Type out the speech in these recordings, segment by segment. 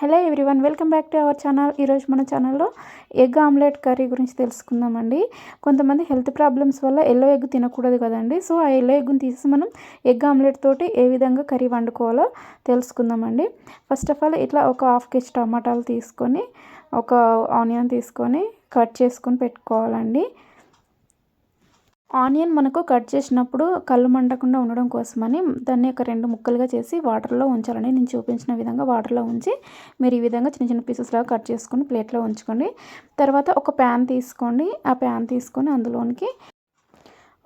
Hello everyone welcome back to our channel. ఈరోజు మన ఛానల్లో ఎగ్ ఆమ్లెట్ కర్రీ గురించి తెలుసుకుందామండి. కొంతమంది హెల్త్ ప్రాబ్లమ్స్ వల్ల ఎల్లో ఎగ్ తినకూడదు కదండి. సో ఆ ఎల్లో ఎగ్ని తీసి మనం ఎగ్ ఆమ్లెట్ తోటి ఏ విధంగా కర్రీ వండుకోవాలో తెలుసుకుందామండి. ఫస్ట్ ఆఫ్ ఆల్ ఇట్లా ఒక హాఫ్ కేజీ టమాటాలు తీసుకొని ఒక ఆనియన్ తీసుకొని కట్ చేసుకొని పెట్టుకోవాలండి. ఆనియన్ మనకు కట్ చేసినప్పుడు కళ్ళు మండకుండా ఉండడం కోసమని దాన్ని ఒక రెండు ముక్కలుగా చేసి వాటర్లో ఉంచాలని నేను చూపించిన విధంగా వాటర్లో ఉంచి మీరు ఈ విధంగా చిన్న చిన్న పీసెస్ లాగా కట్ చేసుకొని ప్లేట్లో ఉంచుకోండి. తర్వాత ఒక ప్యాన్ తీసుకోండి. ఆ ప్యాన్ తీసుకొని అందులోనికి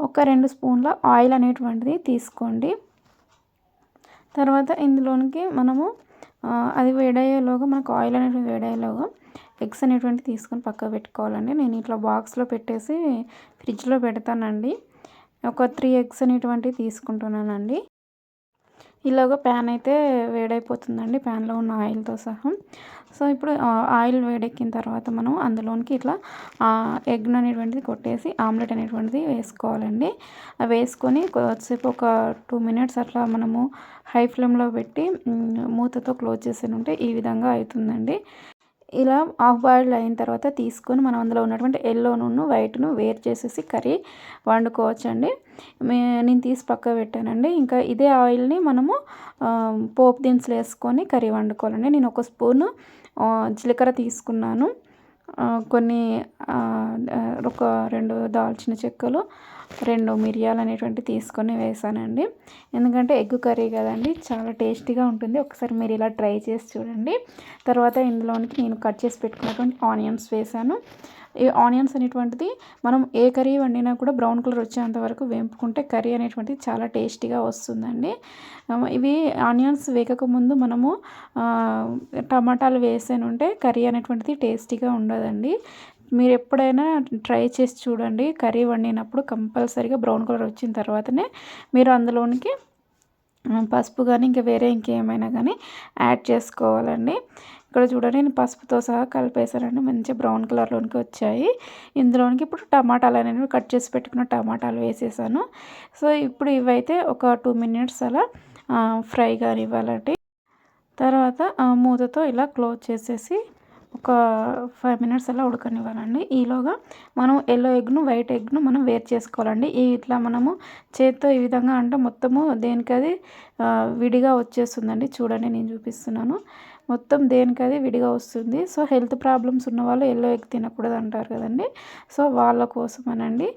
ఒక రెండు స్పూన్ల ఆయిల్ అనేటువంటిది తీసుకోండి. తర్వాత ఇందులోనికి మనము అది వేడయ్యేలోగా మనకు ఆయిల్ అనేది వేడయ్యేలోగా ఎగ్స్ అనేటువంటి తీసుకొని పక్కకు పెట్టుకోవాలండి. నేను ఇట్లా బాక్స్లో పెట్టేసి ఫ్రిడ్జ్లో పెడతానండి. ఒక త్రీ ఎగ్స్ అనేటువంటివి తీసుకుంటున్నానండి. ఇలాగ ప్యాన్ అయితే వేడైపోతుందండి ప్యాన్లో ఉన్న ఆయిల్తో సహా. సో ఇప్పుడు ఆయిల్ వేడెక్కిన తర్వాత మనం అందులోనికి ఇట్లా ఎగ్ అనేటువంటిది కొట్టేసి ఆమ్లెట్ అనేటువంటిది వేసుకోవాలండి. అవి వేసుకొని కొద్దిసేపు ఒక టూ మినిట్స్ అట్లా మనము హై ఫ్లేమ్లో పెట్టి మూతతో క్లోజ్ చేసి ఉంటే ఈ విధంగా అవుతుందండి. ఇలా హాఫ్ బాయిల్ అయిన తర్వాత తీసుకొని మనం అందులో ఉన్నటువంటి ఎల్లో నూనె వైట్ను వేరు చేసేసి కర్రీ వండుకోవచ్చండి. నేను తీసి పక్క పెట్టానండి. ఇంకా ఇదే ఆయిల్ని మనము పోపు దినుసులు వేసుకొని కర్రీ వండుకోవాలండి. నేను ఒక స్పూను జీలకర్ర తీసుకున్నాను. కొన్ని ఒక రెండు దాల్చిన చెక్కలు రెండు మిరియాలు అనేటువంటి తీసుకొని వేసానండి. ఎందుకంటే ఎగ్ కర్రీ కదండి చాలా టేస్టీగా ఉంటుంది. ఒకసారి మీరు ఇలా ట్రై చేసి చూడండి. తర్వాత ఇందులోనికి నేను కట్ చేసి పెట్టుకున్నటువంటి ఆనియన్స్ వేసాను. ఈ ఆనియన్స్ అనేటువంటిది మనం ఏ కర్రీ వండినా కూడా బ్రౌన్ కలర్ వచ్చేంత వరకు వేపుకుంటే కర్రీ అనేటువంటిది చాలా టేస్టీగా వస్తుందండి. ఇవి ఆనియన్స్ వేగకముందు మనము టమాటాలు వేసానుంటే కర్రీ అనేటువంటిది టేస్టీగా ఉండదండి. మీరు ఎప్పుడైనా ట్రై చేసి చూడండి కర్రీ వండినప్పుడు కంపల్సరీగా బ్రౌన్ కలర్ వచ్చిన తర్వాతనే మీరు అందులోనికి పసుపు కానీ ఇంకా వేరే ఇంకేమైనా కానీ యాడ్ చేసుకోవాలండి. ఇక్కడ చూడండి నేను పసుపుతో సహా కలిపేసానండి మంచి బ్రౌన్ కలర్లోనికి వచ్చాయి. ఇందులోనికి ఇప్పుడు టమాటాలు అనేవి కట్ చేసి పెట్టుకున్న టమాటాలు వేసేసాను. సో ఇప్పుడు ఇవైతే ఒక టూ మినిట్స్ అలా ఫ్రై కానివ్వాలండి. తర్వాత మూతతో ఇలా క్లోజ్ చేసేసి ఒక ఫైవ్ మినిట్స్ అలా ఉడకనివ్వాలండి. ఈలోగా మనం ఎల్లో ఎగ్ను వైట్ ఎగ్ను మనం వేరు చేసుకోవాలండి. ఈ ఇట్లా మనము చేత్తో ఈ విధంగా అంటే మొత్తము దేనికది విడిగా వచ్చేస్తుందండి. చూడండి నేను చూపిస్తున్నాను. మొత్తం దేనికది విడిగా వస్తుంది. సో హెల్త్ ప్రాబ్లమ్స్ ఉన్న వాళ్ళు ఎల్లో ఎగ్ తినకూడదు అంటారు కదండి. సో వాళ్ళ కోసం అనండి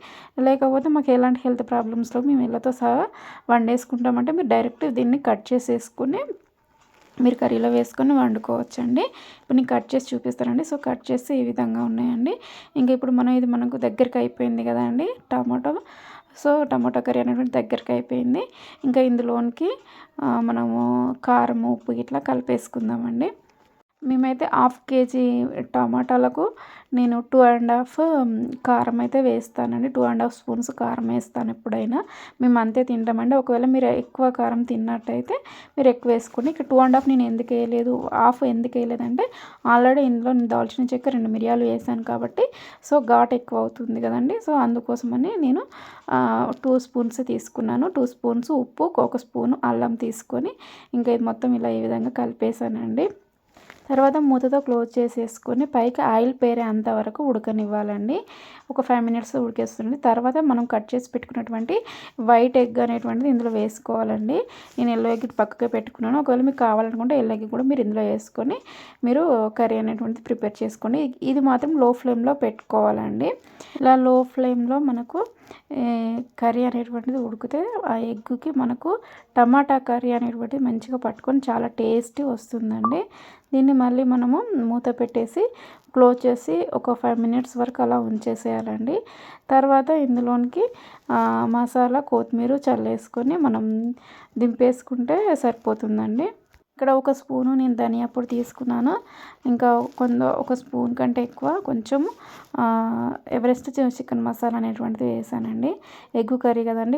లేకపోతే మాకు ఎలాంటి హెల్త్ ప్రాబ్లమ్స్లో మేము ఇళ్ళతో సహా వండేసుకుంటామంటే మీరు డైరెక్ట్ దీన్ని కట్ చేసేసుకుని మీరు కర్రీలో వేసుకొని వండుకోవచ్చండి. ఇప్పుడు నేను కట్ చేసి చూపిస్తానండి. సో కట్ చేసి ఈ విధంగా ఉన్నాయండి. ఇంకా ఇప్పుడు మనం ఇది మనకు దగ్గరికి అయిపోయింది కదండి టమాటో. సో టమాటో కర్రీ అనేటువంటి దగ్గరికి అయిపోయింది. ఇంకా ఇందులోనికి మనము కారం ఉప్పు ఇట్లా కలిపేసుకుందామండి. మేమైతే హాఫ్ కేజీ టమాటాలకు నేను టూ అండ్ హాఫ్ కారం అయితే వేస్తానండి. టూ అండ్ హాఫ్ స్పూన్స్ కారం వేస్తాను ఎప్పుడైనా. మేము అంతే తింటామండి. ఒకవేళ మీరు ఎక్కువ కారం తిన్నట్టయితే మీరు ఎక్కువ వేసుకుని ఇక టూ అండ్ హాఫ్ నేను ఎందుకు వేయలేదు హాఫ్ ఎందుకు వేయలేదంటే ఆల్రెడీ ఇందులో నేను దాల్చిన చెక్క రెండు మిరియాలు వేసాను కాబట్టి సో ఘాట్ ఎక్కువ అవుతుంది కదండి. సో అందుకోసమని నేను టూ స్పూన్స్ తీసుకున్నాను. టూ స్పూన్స్ ఉప్పు ఒక స్పూను అల్లం తీసుకొని ఇంకా ఇది మొత్తం ఇలా ఈ విధంగా కలిపేసానండి తర్వాత మూతతో క్లోజ్ చేసేసుకొని పైకి ఆయిల్ పేరే అంతవరకు ఉడకనివ్వాలండి. ఒక ఫైవ్ మినిట్స్ ఉడికేస్తుంది. తర్వాత మనం కట్ చేసి పెట్టుకున్నటువంటి వైట్ ఎగ్ అనేటువంటిది ఇందులో వేసుకోవాలండి. నేను ఎల్లో ఎగ్ పక్కకే పెట్టుకున్నాను. ఒకవేళ మీకు కావాలనుకుంటే ఎల్లో ఎగ్ కూడా మీరు ఇందులో వేసుకొని మీరు కర్రీ అనేటువంటిది ప్రిపేర్ చేసుకోండి ఇది మాత్రం లో ఫ్లేమ్లో పెట్టుకోవాలండి. ఇలా లో ఫ్లేమ్లో మనకు కర్రీ అనేటువంటిది ఉడికితే ఆ ఎగ్గుకి మనకు టమాటా కర్రీ అనేటువంటిది మంచిగా పట్టుకొని చాలా టేస్టీ వస్తుందండి. దీన్ని మళ్ళీ మనము మూత పెట్టేసి క్లోజ్ చేసి ఒక ఫైవ్ మినిట్స్ వరకు అలా ఉంచేసేయాలండి. తర్వాత ఇందులోనికి మసాలా కొత్తిమీర చల్లేసుకొని మనం దింపేసుకుంటే సరిపోతుందండి. ఇక్కడ ఒక స్పూను నేను ధనియా పొడి తీసుకున్నాను. ఇంకా కొంత ఒక స్పూన్ కంటే ఎక్కువ కొంచెం ఎవరెస్ట్ చికెన్ మసాలా అనేటువంటిది వేసానండి. ఎగ్ కర్రీ కదండి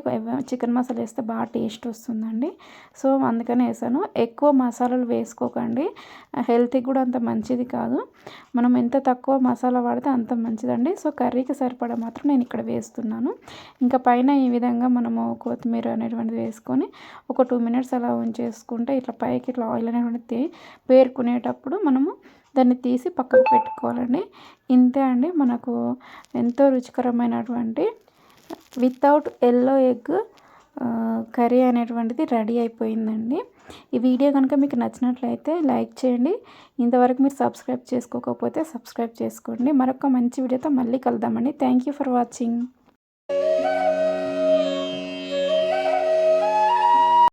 చికెన్ మసాలా వేస్తే బాగా టేస్ట్ వస్తుందండి. సో అందుకని వేసాను. ఎక్కువ మసాలాలు వేసుకోకండి. హెల్త్కి కూడా అంత మంచిది కాదు. మనం ఎంత తక్కువ మసాలా వాడితే అంత మంచిదండి. సో కర్రీకి సరిపడా మాత్రం నేను ఇక్కడ వేస్తున్నాను. ఇంకా పైన ఈ విధంగా మనము కొత్తిమీర అనేటువంటిది వేసుకొని ఒక టూ మినిట్స్ అలా ఉంచేసుకుంటే ఇట్లా పైకి ఇట్లా ఆయిల్ అనేటువంటి పేరుకునేటప్పుడు మనము దాన్ని తీసి పక్కకు పెట్టుకోవాలండి. ఇంతే అండి మనకు ఎంతో రుచికరమైనటువంటి వితౌట్ ఎల్లో ఎగ్ కర్రీ అనేటువంటిది రెడీ అయిపోయిందండి. ఈ వీడియో కనుక మీకు నచ్చినట్లయితే లైక్ చేయండి. ఇంతవరకు మీరు సబ్స్క్రైబ్ చేసుకోకపోతే సబ్స్క్రైబ్ చేసుకోండి. మరొక మంచి వీడియోతో మళ్ళీ కలుద్దామండి. Thank you for watching